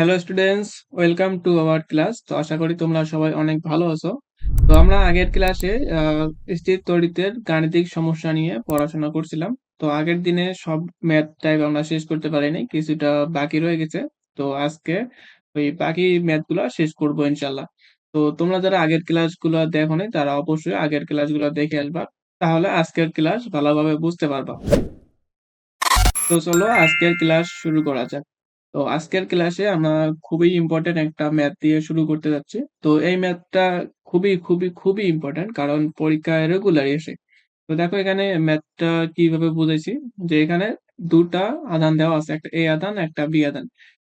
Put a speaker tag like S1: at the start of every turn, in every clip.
S1: Hello students welcome to our class তো আশা করি তোমরা সবাই অনেক ভালো আছো। তো আমরা আগের ক্লাসে স্থির তড়িতের গাণিতিক সমস্যা নিয়ে পড়াশোনা করছিলাম। তো আগের দিনে সব ম্যাথ টাইপ আমরা শেষ করতে পারিনি, কিছুটা বাকি রয়ে গেছে। তো আজকে ওই বাকি ম্যাথগুলো শেষ করব ইনশাল্লাহ তো তোমরা যারা আগের ক্লাসগুলো দেখোনি তারা অবশ্যই আগের ক্লাসগুলো দেখে আসবা। তাহলে আজকের ক্লাস ভালোভাবে বুঝতে পারবা। তো চলো আজকের ক্লাস শুরু করা যাক। তো আজকের ক্লাসে আমরা খুবই ইম্পর্টেন্ট একটা ম্যাথ দিয়ে শুরু করতে যাচ্ছি। তো এই ম্যাথটা খুবই খুবই খুবই ইম্পর্টেন্ট কারণ পরীক্ষায় রেগুলারই এসে। তো দেখো এখানে ম্যাথটা কীভাবে বুঝেছি যে এখানে দুটা আধান দেওয়া আছে, একটা এ আধান, একটা বি আধান।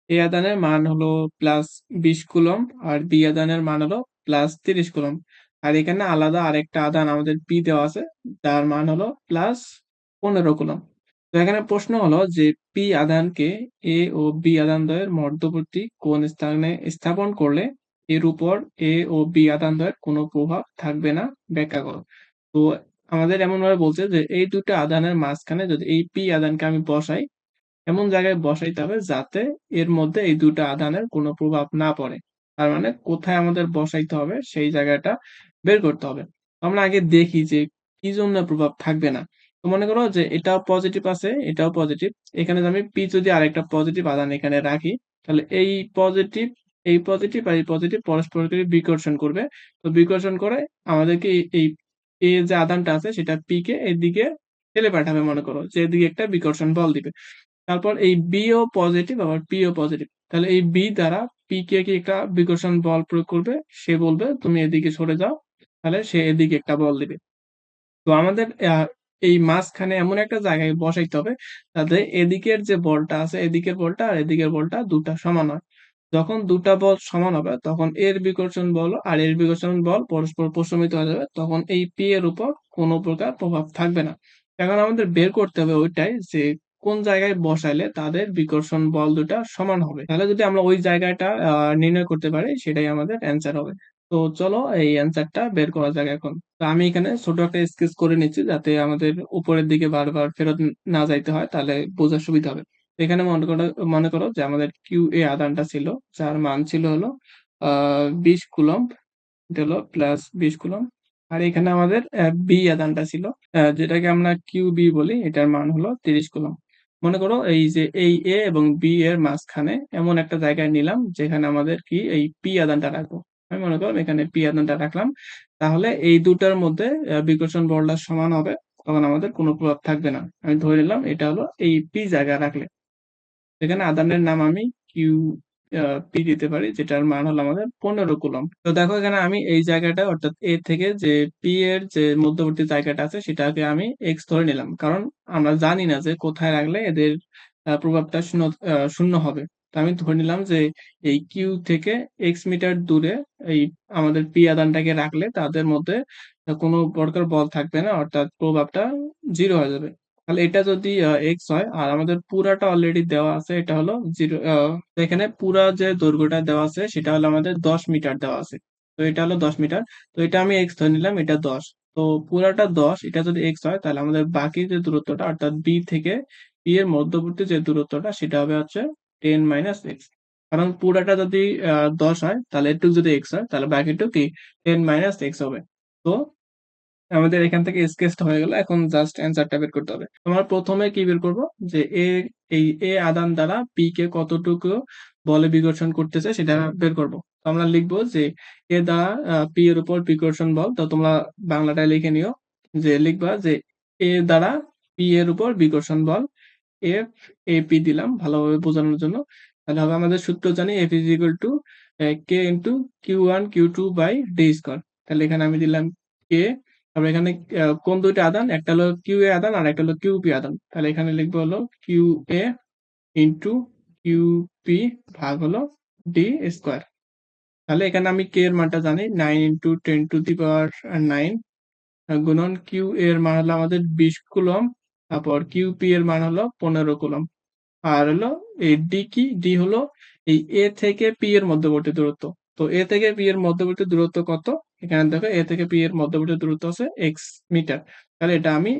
S1: এ আধানের মান হলো প্লাস বিশ কুলম্ব আর বি আধানের মান হলো প্লাস তিরিশ কুলম আর এখানে আলাদা আরেকটা আধান আমাদের বি দেওয়া আছে যার মান হলো প্লাস পনেরো কুলম্ব। তো এখানে প্রশ্ন হলো যে পি আধানকে এ ও বি আদান আধানদ্বয়ের মধ্যবর্তী কোন স্থানে স্থাপন করলে এর উপর এ ও বি আধানদ্বয়ের কোনো প্রভাব থাকবে না? ব্যাখ্যা করো। তো আমাদের এমন ভাবে বলছে যে এই দুটো আধানের মাঝখানে যদি এই পি আধানকে আমি বসাই, এমন জায়গায় বসাইতে হবে যাতে এর মধ্যে এই দুটো আধানের কোনো প্রভাব না পড়ে। তার মানে কোথায় আমাদের বসাইতে হবে সেই জায়গাটা বের করতে হবে। আমরা আগে দেখি যে কি জন্য প্রভাব থাকবে না। মনে করো যে এটাও পজিটিভ আছে, এটাও পজিটিভ এখানে আমি পি যদি আরেকটা পজিটিভ আদান এখানে রাখি, তাহলে এই পজিটিভ এই পজিটিভ আর এই পজিটিভ পরস্পরকে বিকর্ষণ করবে। তো বিকর্ষণ করে আমাদেরকে এই এ যে আদানটা আছে, সেটা পি কে এদিকে ঠেলে পাঠাবে মনে করো, যে এদিকে একটা বিকর্ষণ বল দিবে। তারপর এই বিও পজিটিভ আবার পি ও পজিটিভ তাহলে এই বি দ্বারা পি কে কি একটা বিকর্ষণ বল প্রয়োগ করবে? সে বলবে, তুমি এদিকে সরে যাও। তাহলে সে এদিকে একটা বল দিবে। তো আমাদের এই মাঝখানে এমন একটা জায়গায় বসাইতে হবে যাতে এদিকের যে বলটা আছে, এদিকের বলটা আর এদিকের বলটা দুটা সমান হয়। যখন দুটা বল সমান হবে, তখন এর বিকর্ষণ বল আর এর বিকর্ষণ বল পরস্পর প্রশমিত হয়ে যাবে, তখন এই পি এর উপর কোনো প্রকার প্রভাব থাকবে না। এখন আমাদের বের করতে হবে ওইটাই যে কোন জায়গায় বসাইলে তাদের বিকর্ষণ বল দুটা সমান হবে। তাহলে যদি আমরা ওই জায়গাটা নির্ণয় করতে পারি, সেটাই আমাদের অ্যান্সার হবে। তো চলো এই অ্যান্সারটা বের করা যাক এখন। তো আমি এখানে ছোট একটা স্কেচ করে নিচ্ছি যাতে আমাদের উপরের দিকে বারবার ফেরত না যাইতে হয়, তাহলে বোঝার সুবিধা হবে। এখানে মনে করো মনে করো যে আমাদের কিউ এ আদানটা ছিল, যার মান ছিল হলো আহ বিশ কুলম্ব, এটা হলো প্লাস বিশ কুলম্ব। আর এখানে আমাদের বি আদানটা ছিল যেটাকে আমরা কিউ বি বলি, এটার মান হলো তিরিশ কুলম্ব। মনে করো এই যে এই এ এবং বি এর মাঝখানে এমন একটা জায়গায় নিলাম, যেখানে আমাদের কি, এই পি আদানটা রাখব। আমি মনে করলাম এখানে পি আদানটা রাখলাম। তাহলে এই দুটার মধ্যে বিকর্ষণ বলটা সমান হবে, তখন আমাদের কোনো প্রভাব থাকবে না। আমি ধরে নিলাম এটা হলো এই পি জায়গা রাখলে। এখানে আদানের নাম আমি কিউ পি দিতে পারি, যেটার মান হলো আমাদের পনেরো কুলম তো দেখো এখানে আমি এই জায়গাটা, অর্থাৎ এ থেকে যে পি এর যে মধ্যবর্তী জায়গাটা আছে, সেটাকে আমি এক্স ধরে নিলাম। কারণ আমরা জানি না যে কোথায় রাখলে এদের প্রভাবটা শূন্য শূন্য হবে। আমি ধরে নিলাম যে এই কিউ থেকে এক্স মিটার দূরে এই আমাদের পি আদানটাকে রাখলে তাদের মধ্যে কোনো প্রকার বল থাকবে না, অর্থাৎ প্রভাবটা জিরো হয়ে যাবে। তাহলে এটা যদি এক্স হয়, আর আমাদের পুরাটা অলরেডি দেওয়া আছে, এটা হলো জিরো এখানে পুরা যে দৈর্ঘ্যটা দেওয়া আছে, সেটা হলো আমাদের দশ মিটার দেওয়া আছে। তো এটা হলো দশ মিটার তো এটা আমি এক্স ধরে নিলাম, এটা দশ। তো পুরাটা দশ, এটা যদি এক্স হয়, তাহলে আমাদের বাকি যে দূরত্বটা, অর্থাৎ বি থেকে পি এর মধ্যবর্তী যে দূরত্বটা, সেটা হবে হচ্ছে টেন মাইনাস এক্স কারণ পুরাটা যদি দশ হয়, তাহলে একটু যদি এক্স হয়, তাহলে বাকিটুকু কি? টেন মাইনাস এক্স হবে। তো আমাদের এখান থেকে স্কেচটা হয়ে গেল। এখন জাস্ট অ্যান্সারটা বের করতে হবে। তোমার প্রথমে কি বের করব? যে এ, এই এ আদান দ্বারা পি কে কতটুকু বলে বিকর্ষণ করতেছে সেটা বের করব। তো আমরা লিখব যে এ দ্বারা পি এর উপর বিকর্ষণ বল। তো তোমরা বাংলাটায় লিখে নিও। যে লিখবা যে এ দ্বারা পি এর উপর বিকর্ষণ বল এফ এ পি দিলাম ভালোভাবে বোঝানোর জন্য। তাহলে হবে আমাদের সূত্র জানি F is equal to K into Q one Q two by D square তাহলে এখানে আমি দিলাম কে তারপর এখানে কোন দুইটা আদান? একটা হলো কিউ এ আদান আর একটা হলো কিউ পি আদান। তাহলে এখানে লিখব হলো Q A into Q P ভাগ হলো ডি স্কোয়ার তাহলে এখানে আমি কে এর মানটা জানি nine into ten to the power nine গুণন কিউ এর মান হলো আমাদের বিশ কুলম তারপর কিউপি এর মান হলো পনেরো কুলম আর হলো এই ডি কি? ডি হলো এই এ থেকে পি এর মধ্যবর্তী দূরত্ব। তো এ থেকে পি এর মধ্যবর্তী দূরত্ব কত? এখানে দেখো এ থেকে পি এর মধ্যবর্তী দূরত্ব আছে এক্স মিটার। তাহলে এটা আমি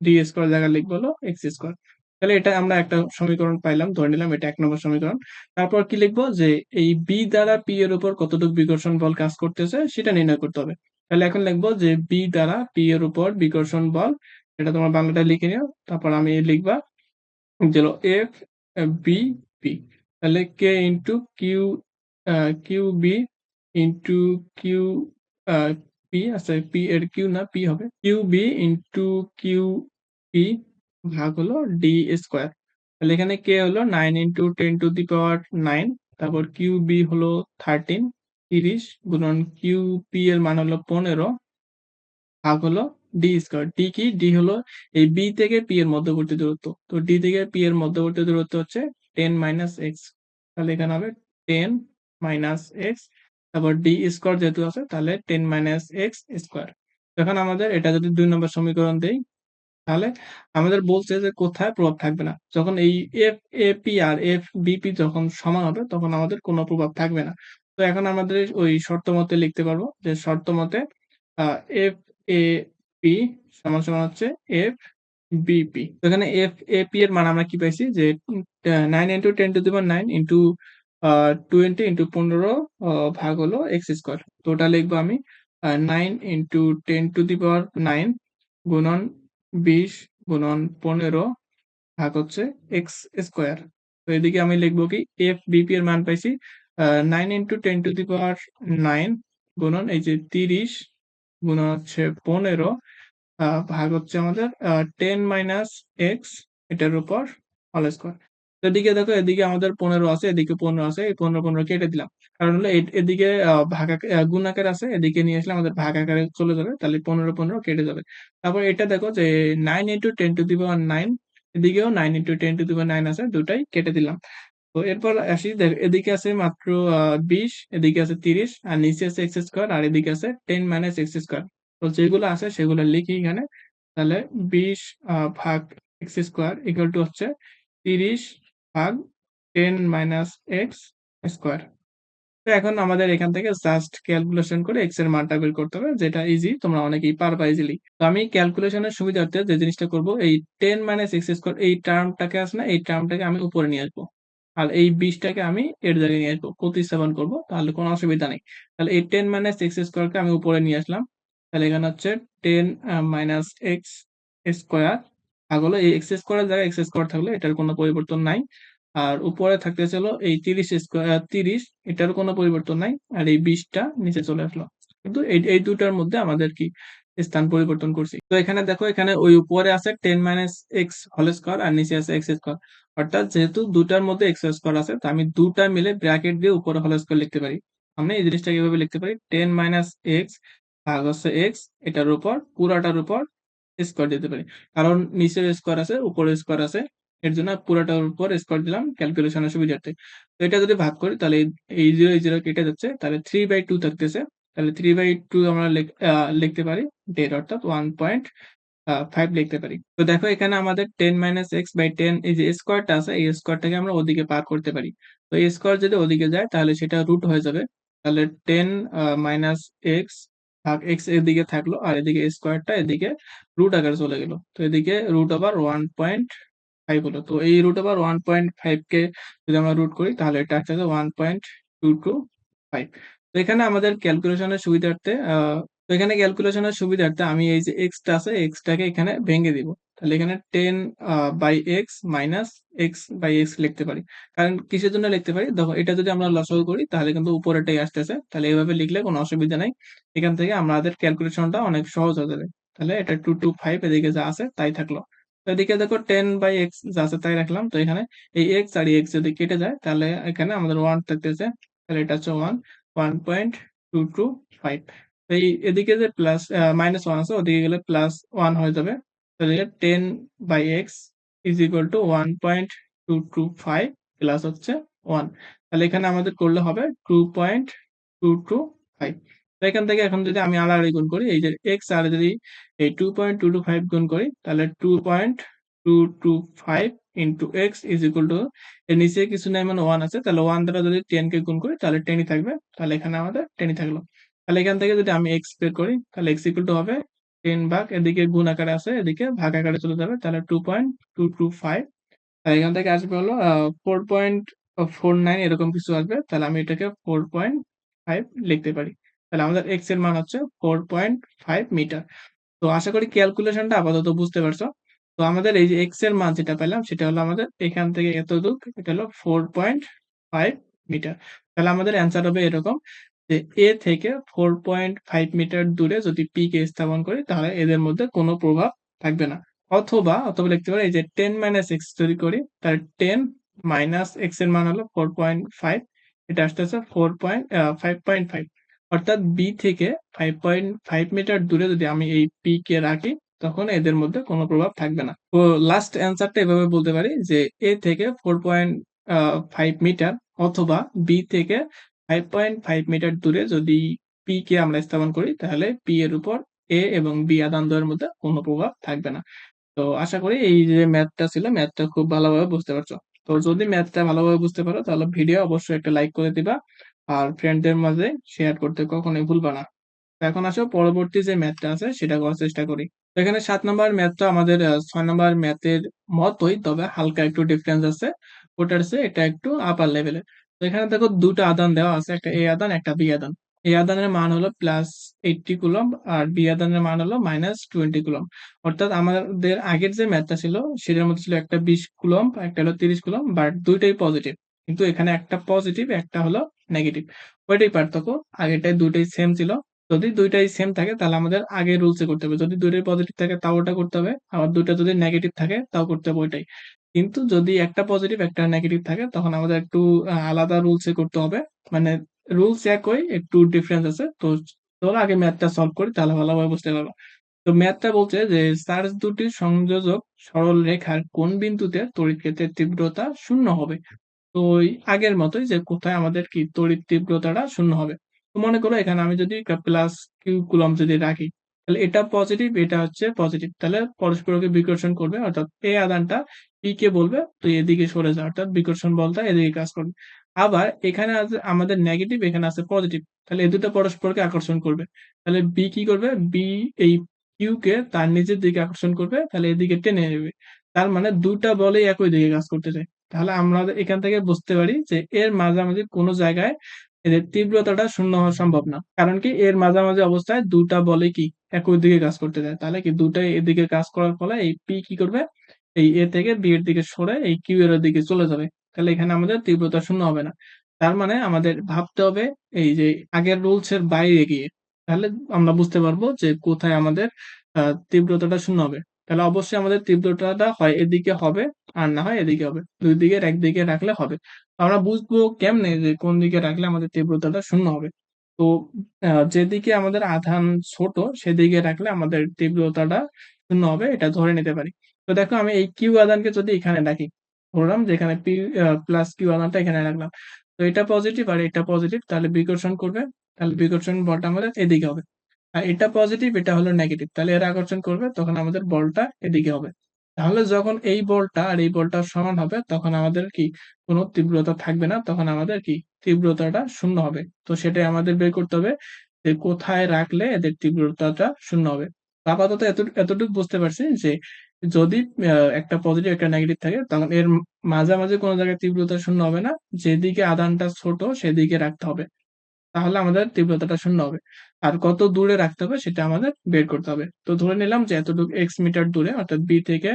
S1: ডি স্কোয়ার জায়গায় লিখব হলো এক্স স্কোয়ার তাহলে এটা আমরা একটা সমীকরণ পাইলাম, ধরে নিলাম এটা এক নম্বর সমীকরণ। তারপর কি লিখব? যে এই বি দ্বারা পি এর উপর কতটুকু বিকর্ষণ বল কাজ করতেছে সেটা নির্ণয় করতে হবে। তাহলে এখন লিখব যে বি দ্বারা পি এর উপর বিকর্ষণ বল এটা তোমার বাংলাটা লিখে নিও, তারপর আমি লিখবা দিল এফ বি পি। তাহলে K into Q Q B into Q P আচ্ছা পি এর কিউ না পি হবে। Q B into Q P ভাগ হলো ডি স্কোয়ার তাহলে এখানে কে হলো nine into ten to the power nine তারপর কিউ বি হলো থার্টিন তিরিশ, গুণন কিউ পি এর মান হলো পনেরো, ভাগ হলো ডি স্কোয়ার ডি কি? ডি হলো এই বি থেকে পি এর মধ্যবর্তী দূরত্ব। তো ডি থেকে পি এর মধ্যবর্তী দূরত্ব হচ্ছে টেন মাইনাস এক্স তাহলে এখানে হবে টেন মাইনাস এক্স তারপর ডি স্কোয়ার যেহেতু আছে, তাহলে টেন মাইনাস এক্স স্কোয়ার এখন আমাদের এটা যদি দুই নম্বর সমীকরণ দেই, তাহলে আমাদের বলছে যে কোথায় প্রভাব থাকবে না। যখন এই এফ এ পি আর এফ বিপি যখন সমান হবে, তখন আমাদের কোনো প্রভাব থাকবে না। তো এখন আমাদের ওই শর্ত মতে লিখতে পারব যে শর্ত মতে এফ এ পি সমান সমান হচ্ছে এফ বিপি এখানে এফ এ পি এর মান আমরা কি পাইছি? যে nine into ten to the power nine into twenty into পনেরো ভাগ হলো এক্স স্কোয়ার তো ওটা লিখব আমি nine into ten to the power nine গুণন বিশ গুণন পনেরো ভাগ হচ্ছে এক্স স্কোয়ার তো এদিকে আমি লিখব কি এফ বিপি এর মান পাইছি nine into ten to the power nine গুণন এই যে তিরিশ গুণন হচ্ছে পনেরো ভাগ হচ্ছে আমাদের টেন মাইনাস এক্স এটার উপর হল স্কোয়ার এদিকে দেখো, এদিকে আমাদের পনেরো আছে, এদিকে পনেরো আছে, এই পনেরো পনেরো কেটে দিলাম। কারণ হলো এদিকে ভাগ গুণ আকার আছে, এদিকে নিয়ে আসলে আমাদের ভাগ আকারে চলে যাবে, তাহলে পনেরো পনেরো কেটে যাবে। তারপর এটা দেখো যে nine into ten to the power nine এদিকেও nine into ten to the power nine আছে, দুটাই কেটে দিলাম। তো এরপর আসি এদিকে আছে মাত্র বিশ, এদিকে আছে তিরিশ, আর নিচে আছে এক্স স্কোয়ার আর এদিকে আছে টেন মাইনাস এক্স স্কোয়ার তো যেগুলো আছে সেগুলো লিখি এখানে। তাহলে বিশ ভাগ এক্স স্কোয়ার ইকুয়াল টু হচ্ছে তিরিশ ভাগ টেন মাইনাস এক্স স্কোয়ার তো এখন আমাদের এখান থেকে জাস্ট ক্যালকুলেশন করে এক্সের মানটা বের করতে হবে, যেটা ইজি তোমরা অনেকেই পারবা ইজিলি তো আমি ক্যালকুলেশনের সুবিধার্থে যে জিনিসটা করব, এই টেন মাইনাস এক্স স্কোয়ার এই টার্মটাকে আছে না, এই টার্মটাকে আমি উপরে নিয়ে আসব। আর এই বিশটাকে আমি এর জায়গায় নিয়ে আসব, প্রতিস্থাপন করব, তাহলে কোনো অসুবিধা নেই। তাহলে এই টেন মাইনাস এক্স স্কোয়ারকে আমি উপরে নিয়ে আসলাম। তাহলে এখানে হচ্ছে টেন মাইনাস এক্স স্কোয়ার ভাগ হলো এই এক্স স্কোয়ারের জায়গায় এক্স স্কোয়ার থাকলে এটার কোনো পরিবর্তন নাই। আর উপরে থাকতে ছিল এই তিরিশ স্কোয়ার তিরিশ এটার কোনো পরিবর্তন নাই। আর এই বিশটা নিচে চলে আসলো। কিন্তু এই দুটার মধ্যে আমাদের কি স্থান পরিবর্তন করছি। তো এখানে দেখো, এখানে ওই উপরে আছে ten minus X whole square আর নিচে আছে এক্স স্কোয়ার। অর্থাৎ যেহেতু দুটার মধ্যে এক্স স্কোয়ার আছে, তো আমি দুটা মিলে ব্র্যাকেট দিয়ে উপরে হল স্কোয়ার লিখতে পারি। আমি এই জিনিসটা কীভাবে লিখতে পারি, টেন মাইনাস এক্স ভাগ হচ্ছে এক্স, এটার উপর, পুরাটার উপর স্কোয়ার দিতে পারি। কারণ নিচের স্কোয়ার আছে, উপরের স্কোয়ার আছে, এর জন্য পুরাটার উপর স্কোয়ার দিলাম ক্যালকুলেশনের সুবিধার্থে। তো এটা যদি ভাগ করি, তাহলে এই জিরো এই জিরো কেটে যাচ্ছে, তাহলে থ্রি বাই টু থাকতেছে। তাহলে থ্রি বাই টু আমরা লিখতে পারি ডেট অর্থাৎ ওয়ান পয়েন্ট ফাইভ লিখতে পারি। তো দেখো এখানে আমাদের ten minus X by ten এই যে স্কোয়ারটা আছে, এই স্কোয়ারটাকে আমরা ওদিকে পার করতে পারি। তো এই স্কোয়ার যদি ওদিকে যায়, তাহলে সেটা রুট হয়ে যাবে। তাহলে টেন মাইনাস এক্স ভাগ এক্স এদিকে থাকল, আর এদিকে স্কোয়ারটা এদিকে রুট আকারে চলে গেল। তো এদিকে root over one point five হলো। তো এই root over one point five কে যদি আমরা রুট করি, তাহলে এটা আসছে one point two two five এখানে আমাদের ক্যালকুলেশনের সুবিধার্থে এখানে ক্যালকুলেশনের সুবিধার্থে আমি এই যে এক্সটা আছে এক্সটাকে এখানে ভেঙে দিব। তাহলে এখানে ten by X minus X by X লিখতে পারি। কারণ কিসের জন্য লিখতে পারি? দেখো, এটা যদি আমরা লসাগু করি, তাহলে কিন্তু উপরেটাই আসতেছে। তাহলে এইভাবে লিখলে কোনো অসুবিধা নাই। এখান থেকে আমাদের ক্যালকুলেশনটা অনেক সহজ হয়ে যাবে। তাহলে এটা টু টু ফাইভ এদিকে যা আছে, তাই থাকল। এদিকে দেখো টেন বাই এক্স যা আছে, তাই রাখলাম। তো এখানে এই এক্স আর এক্স যদি কেটে যায়, তাহলে এখানে আমাদের ওয়ান থাকতেছে। তাহলে এটা হচ্ছে one one point two two five এই এদিকে যে প্লাস মাইনাস ওয়ান আছে, ওদিকে গেলে প্লাস ওয়ান হয়ে যাবে। তাহলে ten by X is equal to one point two two five plus হচ্ছে ওয়ান তাহলে এখানে আমাদের করলে হবে two point two two five তো এখান থেকে এখন যদি আমি আলাদা গুণ করি, এই যে এক্স আর যদি এই two point two two five গুণ করি, তাহলে two point two two five into X is equal to এর নিচে কিছু নাই মানে ওয়ান আছে, তাহলে ওয়ান দ্বারা যদি টেন কে গুণ করি, তাহলে টেনই থাকবে, তাহলে এখানে আমাদের টেনই থাকল। তাহলে এখান থেকে যদি আমি এক্স বের করি, তাহলে এক্স ইকুয়াল টু হবে টেন ভাগ, এদিকে গুণ আকারে আছে, এদিকে ভাগ আকারে চলে যাবে, তাহলে two point two two five আর এখান থেকে আসবে হলো ফোর পয়েন্ট ফোর নাইন এরকম কিছু আসবে, তাহলে আমি এটাকে ফোর পয়েন্ট ফাইভ লিখতে পারি। তাহলে আমাদের এক্সের মান হচ্ছে ফোর পয়েন্ট ফাইভ মিটার তো আশা করি ক্যালকুলেশনটা আপাতত বুঝতে পারছ। তো আমাদের এই যে এক্সের মান যেটা পেলাম, সেটা হলো আমাদের এখান থেকে এত দূর, এটা হলো ফোর পয়েন্ট ফাইভ মিটার তাহলে আমাদের অ্যান্সার হবে এরকম যে এ থেকে ফোর পয়েন্ট ফাইভ মিটার দূরে যদি পি কে স্থাপন করি, তাহলে এদের মধ্যে কোনো প্রভাব থাকবে না। অথবা অথবা লিখতে পারি, এই যে টেন মাইনাস এক্স যদি করি, তাহলে টেন মাইনাস এক্সের মান হলো ফোর পয়েন্ট ফাইভ এটা আসতেছে four point five point five অর্থাৎ বি থেকে ফাইভ পয়েন্ট ফাইভ মিটার দূরে যদি আমি এই পি কে রাখি তখন এদের মধ্যে কোনো প্রভাব থাকবে না। তো লাস্ট অ্যান্সারটা এভাবে বলতে পারি যে এ থেকে ফোর পয়েন্ট ফাইভ মিটার অথবা বি থেকে ফাইভ পয়েন্ট ফাইভ মিটার দূরে যদি পি কে আমরা স্থাপন করি, তাহলে পি এর উপর এ এবং বি আদান দ্বয়ের মধ্যে কোনো প্রভাব থাকবে না। তো আশা করি এই যে ম্যাথটা ছিল ম্যাথটা খুব ভালোভাবে বুঝতে পারছ। তো যদি ম্যাথটা ভালোভাবে বুঝতে পারো, তাহলে ভিডিও অবশ্যই একটা লাইক করে দিবা আর ফ্রেন্ডদের মাঝে শেয়ার করতে কখনোই ভুলবা না। এখন আসো, পরবর্তী যে ম্যাথটা আছে, সেটা করার চেষ্টা করি। এখানে সাত নম্বর ম্যাথটা আমাদের ছয় নম্বর ম্যাথের মতোই, তবে হালকা একটু ডিফারেন্স আছে। ওটার চেয়ে এটা একটু আপার লেভেলের তো এখানে দেখো দুটো আদান দেওয়া আছে, একটা এ আদান, একটা বি আদান। এ আদানের মান হলো প্লাস এইটটি কুলম আর বি আদানের মান হলো মাইনাস টোয়েন্টি কুলম অর্থাৎ আমাদের আগের যে ম্যাথটা ছিল, সেটার মধ্যে ছিল একটা বিশ কুলম একটা হলো তিরিশ কুলম বাট দুইটাই পজিটিভ কিন্তু এখানে একটা পজিটিভ একটা হলো নেগেটিভ ওইটাই পার্থক্য। আগেরটাই দুইটাই সেম ছিল। যদি দুইটাই সেম থাকে, তাহলে আমাদের আগে রুলসে করতে হবে। যদি দুইটাই পজিটিভ থাকে, তাও ওটা করতে হবে। আবার দুইটা যদি নেগেটিভ থাকে, তাও করতে হবে ওইটাই। কিন্তু যদি একটা পজিটিভ একটা নেগেটিভ থাকে, তখন আমাদের একটু আলাদা রুলসে করতে হবে। মানে রুলস একই, একটু ডিফারেন্স আছে। তো চলো আগে ম্যাথটা সলভ করি, তাহলে ভালোভাবে বুঝতে পারব। তো ম্যাথটা বলছে যে চার্জ দুটির সংযোজক সরল রেখার কোন বিন্দুতে তড়িৎ ক্ষেত্রের তীব্রতা শূন্য হবে? তো আগের মতোই যে কোথায় আমাদের কি তড়িৎ তীব্রতাটা শূন্য হবে? মনে করো এখানে আমি যদি প্লাস কিউ কুলম যদি রাখি, তাহলে এটা পজিটিভ এটা হচ্ছে পজিটিভ তাহলে পরস্পরকে বিকর্ষণ করবে, অর্থাৎ এই আদানটা পি কে বলবে তো এদিকে সরে যায় অর্থাৎ বিকর্ষণ বলটা এদিকে কাজ করবে। আবার এখানে আছে আমাদের নেগেটিভ এখানে আছে পজিটিভ তাহলে এই দুটো পরস্পরকে আকর্ষণ করবে। তাহলে বি কি করবে? বি এই কিউ কে তার নিজের দিকে আকর্ষণ করবে, তাহলে এদিকে টেনে নেবে। তার মানে দুটা বলেই একই দিকে কাজ করতে চায়। তাহলে আমরা এখান থেকে বুঝতে পারি যে এর মাঝামাঝি কোনো জায়গায় এদের তীব্রতাটা শূন্য হওয়া সম্ভব না। কারণ কি, এর মাঝামাঝি অবস্থায় দুটা বলে কি, একই দিকে কাজ করতে যায় তাহলে কি দুটাই এদিকে কাজ করার ফলে এই পি কি করবে? এই এ থেকে বি এর দিকে সরে এই কিউ এর দিকে চলে যাবে। তাহলে এখানে আমাদের তীব্রতা শূন্য হবে না। তার মানে আমাদের ভাবতে হবে এই যে আগের রুলস এর বাইরে গিয়ে। তাহলে আমরা বুঝতে পারব যে কোথায় আমাদের তীব্রতাটা শূন্য হবে। তাহলে অবশ্যই আমাদের তীব্রতাটা হয় এদিকে হবে আর না হয় এদিকে হবে। দুই দিকের একদিকে রাখলে হবে। আমরা বুঝব কেমনে যে কোন দিকে রাখলে আমাদের তীব্রতাটা শূন্য হবে। তো যেদিকে আমাদের আধান ছোট, সেদিকে রাখলে আমাদের তীব্রতাটা শূন্য হবে, এটা ধরে নিতে পারি। তো দেখো আমি এই কিউ আধানকে যদি এখানে রাখি, ধরলাম যেখানে পি প্লাস কিউ আধানটা এখানে রাখলাম। তো এটা পজিটিভ আর এটা পজিটিভ তাহলে বিকর্ষণ করবে, তাহলে বিকর্ষণ বলটা আমাদের এদিকে হবে। আর এটা পজিটিভ এটা হলো নেগেটিভ তাহলে এরা আকর্ষণ করবে, তখন আমাদের বলটা এদিকে হবে। তাহলে যখন এই বলটা আর এই বলটা সমান হবে, তখন আমাদের কি কোনো তীব্রতা থাকবে না? তখন আমাদের কি তীব্রতাটা শূন্য হবে। তো সেটাই আমাদের বের করতে হবে যে কোথায় রাখলে এদের তীব্রতাটা শূন্য হবে। আপাতত এত, এতটুকু বুঝতে পারছি যে যদি একটা পজিটিভ একটা নেগেটিভ থাকে, তখন এর মাঝামাঝি কোনো জায়গায় তীব্রতা শূন্য হবে না। যেদিকে আদানটা ছোট, সেদিকে রাখতে হবে। তাহলে আমাদের তীব্রতাটা শূন্য হবে। আর কত দূরে রাখতে হবে সেটা আমাদের বের করতে হবে। তো ধরে নিলাম যে এতটুকু এক্স মিটার দূরে, অর্থাৎ বি থেকে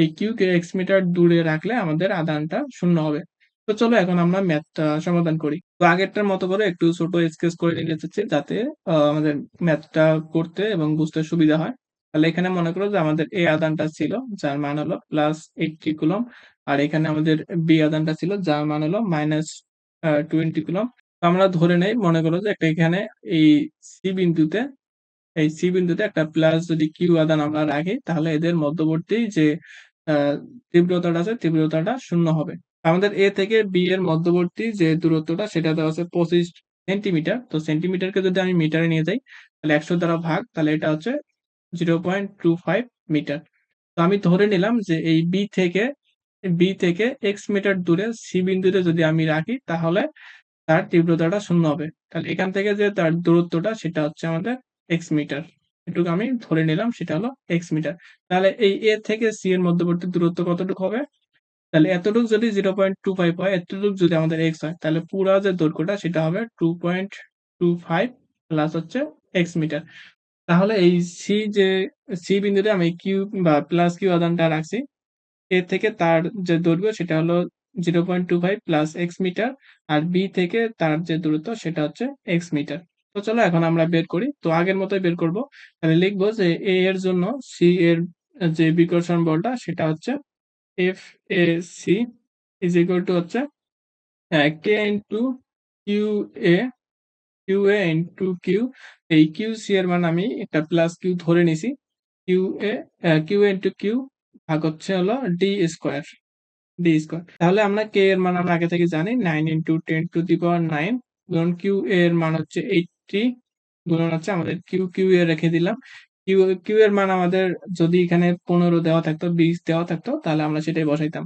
S1: এই কিউ কে এক্স মিটার দূরে রাখলে আমাদের আধানটা শূন্য হবে। তো চলো এখন আমরা ম্যাথটা সমাধান করি। তো আগেরটার মতো করে একটু ছোট স্কেচ করে নিয়ে যাচ্ছে যাতে আমাদের ম্যাথটা করতে এবং বুঝতে সুবিধা হয়। তাহলে এখানে মনে করো যে আমাদের এ আদানটা ছিল, যার মান হলো প্লাস এইটটি কুলম আর এখানে আমাদের বি আদানটা ছিল, যার মান হলো মাইনাস টোয়েন্টি কুলম আমরা ধরে নেই, মনে করো যে একটা এখানে এই সি বিন্দুতে, এই সি বিন্দুতে একটা প্লাস যদি কিউ আদান আমরা রাখি, তাহলে এদের মধ্যবর্তী যে তীব্রতাটা আছে, তীব্রতাটা শূন্য হবে। আমাদের এ থেকে বি এর মধ্যবর্তী যে দূরত্বটা, সেটা দেওয়া আছে পঁচিশ সেন্টিমিটার তো সেন্টিমিটারকে যদি আমি মিটারে নিয়ে যাই, তাহলে একশো দ্বারা ভাগ, তাহলে এটা হচ্ছে zero point two five metre তো আমি ধরে নিলাম যে এই বি থেকে বি থেকে এক্স মিটার দূরে সি বিন্দুতে যদি আমি রাখি, তাহলে তার তীব্রতাটা শূন্য হবে। তাহলে এখান থেকে যে তার দূরত্বটা, সেটা হচ্ছে আমাদের এক্স মিটার এটুকু আমি ধরে নিলাম, সেটা হলো এক্স মিটার তাহলে এই এ থেকে সি এর মধ্যবর্তী দূরত্ব কতটুকু হবে? তাহলে এতটুকু যদি জিরো পয়েন্ট টু ফাইভ হয়, এতটুক যদি আমাদের এক্স হয়, তাহলে পুরো যে দৈর্ঘ্যটা, সেটা হবে two point two five plus হচ্ছে এক্স মিটার তাহলে এই সি যে সি বিন্দুতে আমি কিউ বা প্লাস কিউ আদানটা রাখছি এর থেকে তার যে দৈর্ঘ্য, সেটা হলো zero point two five plus X metre আর বি থেকে তার যে দূরত্ব সেটা হচ্ছে এক্স মিটার তো চলো এখন আমরা বের করি। তো আগের মতোই বের করব। তাহলে লিখব যে এ এর জন্য সি এর যে বিকর্ষণ বলটা সেটা হচ্ছে F A C is equal to হচ্ছে K into Q A Q A into Q এই কিউ সি এর মান আমি একটা প্লাস কিউ ধরে নিছি। Q A Q A into Q ভাগ হচ্ছে হলো ডি স্কোয়ার ডি স্কোয়ার তাহলে আমরা কে এর মান আমরা আগে থেকে জানি nine into ten to the power nine গুণন কিউ এর মান হচ্ছে এইটটি গুণন হচ্ছে আমাদের কিউ কিউ এ রেখে দিলাম। কিউ কিউ এর মান আমাদের যদি এখানে পনেরো দেওয়া থাকতো, বিশ দেওয়া থাকতো, তাহলে আমরা সেটাই বসাইতাম।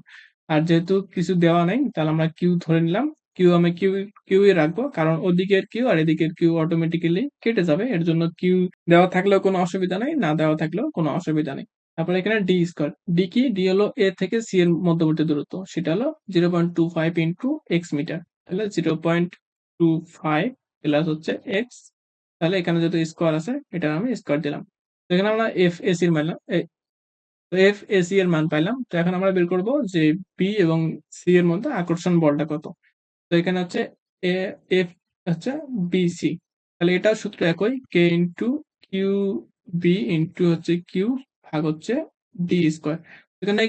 S1: আর যেহেতু কিছু দেওয়া নাই, তাহলে আমরা কিউ ধরে নিলাম। কিউ আমি কিউ কিউ এ রাখব, কারণ ওদিকের কিউ আর এদিকের কিউ অটোমেটিক্যালি কেটে যাবে। এর জন্য কিউ দেওয়া থাকলেও কোনো অসুবিধা নেই, না দেওয়া থাকলেও কোনো অসুবিধা নেই। তারপর এখানে ডি স্কোয়ার ডি কি? ডি হলো এ থেকে সি এর মধ্যবর্তী দূরত্ব। সেটা হলো zero point two five into X metre তাহলে zero point two five plus হচ্ছে এক্স তাহলে এখানে যেহেতু স্কোয়ার আছে এটা আমি স্কোয়ার দিলাম। তো এখানে আমরা এফ এসি এর মান এফ এসি এর মান পাইলাম। তো এখন আমরা বের করব যে বি এবং সি এর মধ্যে আকর্ষণ বলটা কত। তো এখানে হচ্ছে এফ হচ্ছে বিসি তাহলে এটাও সূত্র একই K into Q B into হচ্ছে কিউ ভাগ হচ্ছে ডি স্কোয়ার এখানে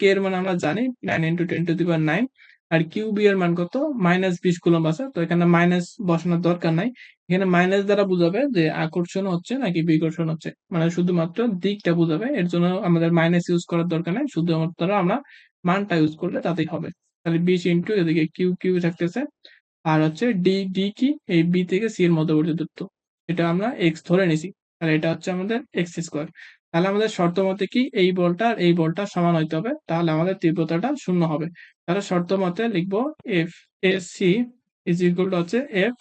S1: কে এর মান আমরা জানি nine into ten to the power nine R Q B এর মান কত? মাইনাস বিশ কুলম্ব আছে, তো এখানে মাইনাস বসানোর দরকার নাই। এখানে মাইনাস দ্বারা বুঝাবে যে আকর্ষণ হচ্ছে নাকি বিকর্ষণ হচ্ছে। মানে শুধুমাত্র দিকটা বুঝাবে, এর জন্য আমাদের মাইনাস ইউজ করার দরকার নাই, শুধুমাত্র আমরা মানটা ইউজ করলে তাতেই হবে। তাহলে বিশ ইন্টু এদিকে কিউ কিউ থাকতেছে, আর হচ্ছে ডি ডি কি? এই বি থেকে সি এর মধ্যবর্তী দূরত্ব। এটা আমরা এক্স ধরে নিছি, তাহলে এটা হচ্ছে আমাদের এক্স স্কোয়ার তাহলে আমাদের শর্ত মতে কি? এই বলটা আর এই বলটা সমান হইতে হবে। তাহলে আমাদের তীব্রতাটা শূন্য হবে। তাহলে শর্ত মতে লিখব F A C is equal হচ্ছে এফ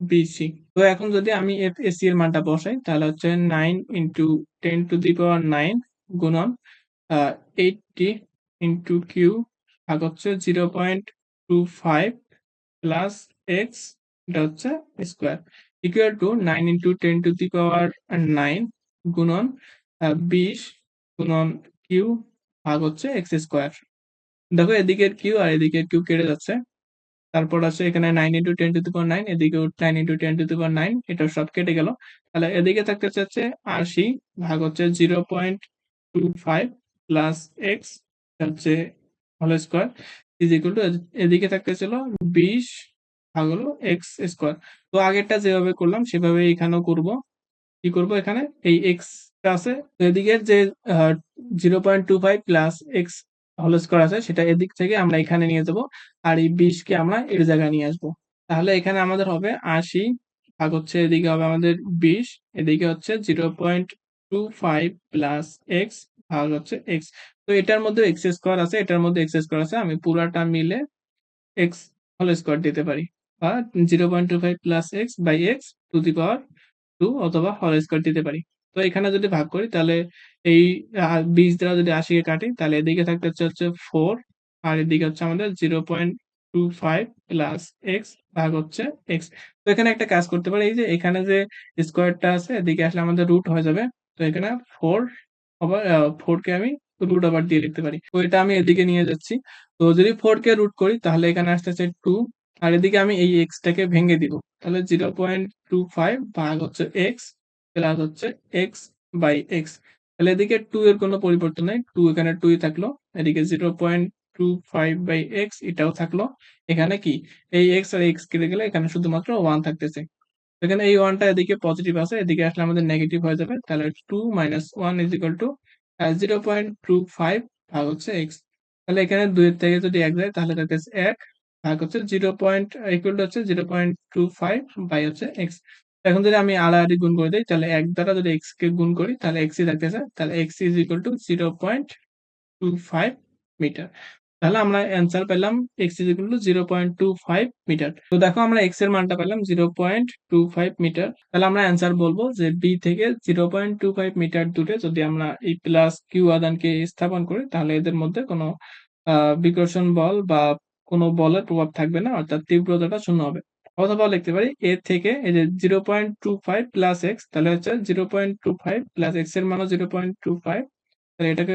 S1: বিসি তো এখন যদি আমি এফ এ সি এর মানটা বসাই, তাহলে হচ্ছে nine into ten to the power nine গুণন এইটটি ইন্টু কিউ ভাগ হচ্ছে zero point two five plus X এটা হচ্ছে square equal to nine into ten to the power nine গুণন বিশ গুণন কিউ ভাগ হচ্ছে এক্স স্কোয়ার। দেখো এদিকের কিউ আর এদিকের কিউ কেটে যাচ্ছে। তারপর আছে এখানে nine into ten to the power nine এদিকে nine into ten to the power nine এটা সব কেটে গেল। তাহলে এদিকে থাকতে হচ্ছে আশি ভাগ হচ্ছে zero point two five plus X হচ্ছে হোল স্কোয়ার ইজ টু এদিকে থাকতেছিল বিশ ভাগ হলো এক্স স্কোয়ার তো আগেরটা যেভাবে করলাম সেভাবে এখানেও করব। কি করব এখানে? এই এক্স আছে। এদিকের যে zero point two five plus X whole square আছে, সেটা এদিক থেকে আমরা এখানে নিয়ে যাব আর এই বিশকে আমরা এর জায়গায় নিয়ে আসব। তাহলে এখানে আমাদের হবে আশি ভাগ হচ্ছে এদিকে হবে আমাদের বিশ, এদিকে হচ্ছে zero point two five plus X ভাগ হচ্ছে এক্স তো এটার মধ্যে এক্স স্কোয়ার আছে, এটার মধ্যে এক্স স্কোয়ার আছে, আমি পুরাটা মিলে এক্স হোল স্কোয়ার দিতে পারি। বা zero point two five plus X by X to the power two অথবা হোল স্কোয়ার দিতে পারি। তো এখানে যদি ভাগ করি, তাহলে এই বিশ দ্বারা যদি আশিকে কাটি, তাহলে এদিকে থাকতে হচ্ছে হচ্ছে ফোর আর এদিকে হচ্ছে আমাদের zero point two five plus X ভাগ হচ্ছে এক্স তো এখানে একটা কাজ করতে পারি, এই যে এখানে যে স্কোয়ারটা আছে, এদিকে আসলে আমাদের রুট হয়ে যাবে, তো এখানে ফোর আবার ফোর কে আমি রুট আবার দিয়ে লিখতে পারি। তো এটা আমি এদিকে নিয়ে যাচ্ছি। তো যদি ফোর কে রুট করি, তাহলে এখানে আসতে আসতেছে টু আর এদিকে আমি এই এক্সটাকে ভেঙে দিব, তাহলে জিরো পয়েন্ট টু ফাইভ ভাগ হচ্ছে এক্স প্লাস হচ্ছে এক্স বাই এক্স তাহলে এদিকে টু এর কোনো পরিবর্তন নেই। টু এখানে টুই থাকল। এদিকে zero point two five by X এটাও থাকল। এখানে কি? এই এক্স আর এক্স কেটে গেলে এখানে শুধুমাত্র ওয়ান থাকতেছে। এখানে এই ওয়ানটা এদিকে পজিটিভ আছে। এদিকে আসলে আমাদের নেগেটিভ হয়ে যাবে। তাহলে two minus one is equal to zero point two five ভাগ হচ্ছে এক্স তাহলে এখানে দুইয়ের থেকে যদি এক যায়, তাহলে এক। ভাগ হচ্ছে জিরো পয়েন্ট ইকুয়াল হচ্ছে zero point two five by হচ্ছে এক্স এখন যদি আমি আড়াআড়ি গুণ করে দিই, তাহলে এক দ্বারা যদি এক্স কে গুণ করি, তাহলে এক্স ই থাকতেছে তাহলে X is equal to zero point two five metre তাহলে আমরা অ্যান্সার পেলাম X is equal to zero point two five metre তো দেখো আমরা এক্সের মানটা পেলাম zero point two five metre তাহলে আমরা অ্যান্সার বলব যে বি থেকে zero point two five metre দূরে যদি আমরা এই প্লাস কিউ আদানকে স্থাপন করি, তাহলে এদের মধ্যে কোনো বিকর্ষণ বল বা কোনো বলের প্রভাব থাকবে না, অর্থাৎ তীব্রতাটা শূন্য হবে। অথবা লিখতে পারি? এ থেকে এই যে zero point two five plus X তাহলে হচ্ছে zero point two five plus এক্সের মানও জিরো পয়েন্ট টু ফাইভ তাহলে এটাকে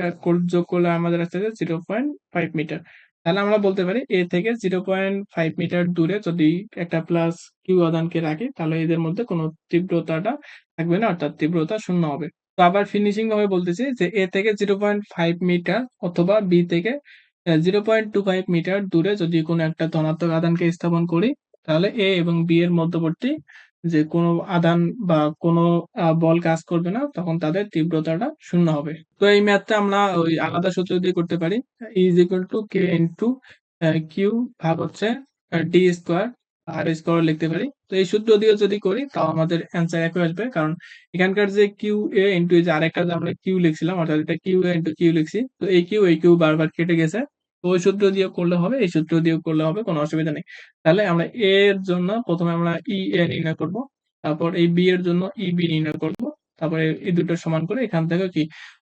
S1: যোগ করলে আমাদের আসছে জিরো পয়েন্ট ফাইভ মিটার তাহলে আমরা বলতে পারি এ থেকে জিরো পয়েন্ট ফাইভ মিটার দূরে যদি একটা প্লাস কিউ আদানকে রাখি, তাহলে এদের মধ্যে কোনো তীব্রতাটা থাকবে না, অর্থাৎ তীব্রতা শূন্য হবে। তো আবার ফিনিশিং ভাবে বলতেছি যে এ থেকে জিরো পয়েন্ট ফাইভ মিটার অথবা বি থেকে zero point two five metre দূরে যদি কোনো একটা ধনাত্মক আদানকে স্থাপন করি তাহলে এ এবং বি এর মধ্যবর্তী যে কোনো আদান বা কোনো বল কাজ করবে না, তখন তাদের তীব্রতাটা শূন্য হবে। তো এই ম্যাথটা আমরা ওই আলাদা সূত্র দিয়ে করতে পারি। Is equal to K into Q ভাগ হচ্ছে ডি স্কোয়ার আর স্কোয়ার লিখতে পারি। তো এই সূত্র দিয়ে যদি করি, তাও আমাদের অ্যান্সার একই আসবে। কারণ এখানকার যে কিউ এ ইন্টু যে আরেকটা আমরা কিউ লিখছিলাম, অর্থাৎ এটা কিউ এ ইন্টু কিউ লিখছি, তো এই কিউ এই কিউ বারবার কেটে গেছে। তো ওই সূত্র দিয়ে করলে হবে, এই সূত্র দিয়ে করলে হবে, কোনো অসুবিধা নেই। তাহলে আমরা এ এর জন্য প্রথমে আমরা ই এ নির্ণয় করব, তারপর এই বি এর জন্য ই বি নির্ণয় করব, তারপরে এই দুটো সমান করে এখান থেকে কি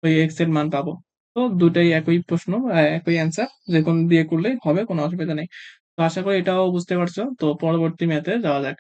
S1: ওই এক্সের মান পাবো। তো দুটাই একই প্রশ্ন একই অ্যান্সার যে কোন দিয়ে করলেই হবে, কোনো অসুবিধা নেই। তো আশা করি এটাও বুঝতে পারছ। তো পরবর্তী ম্যাথে যাওয়া যাক।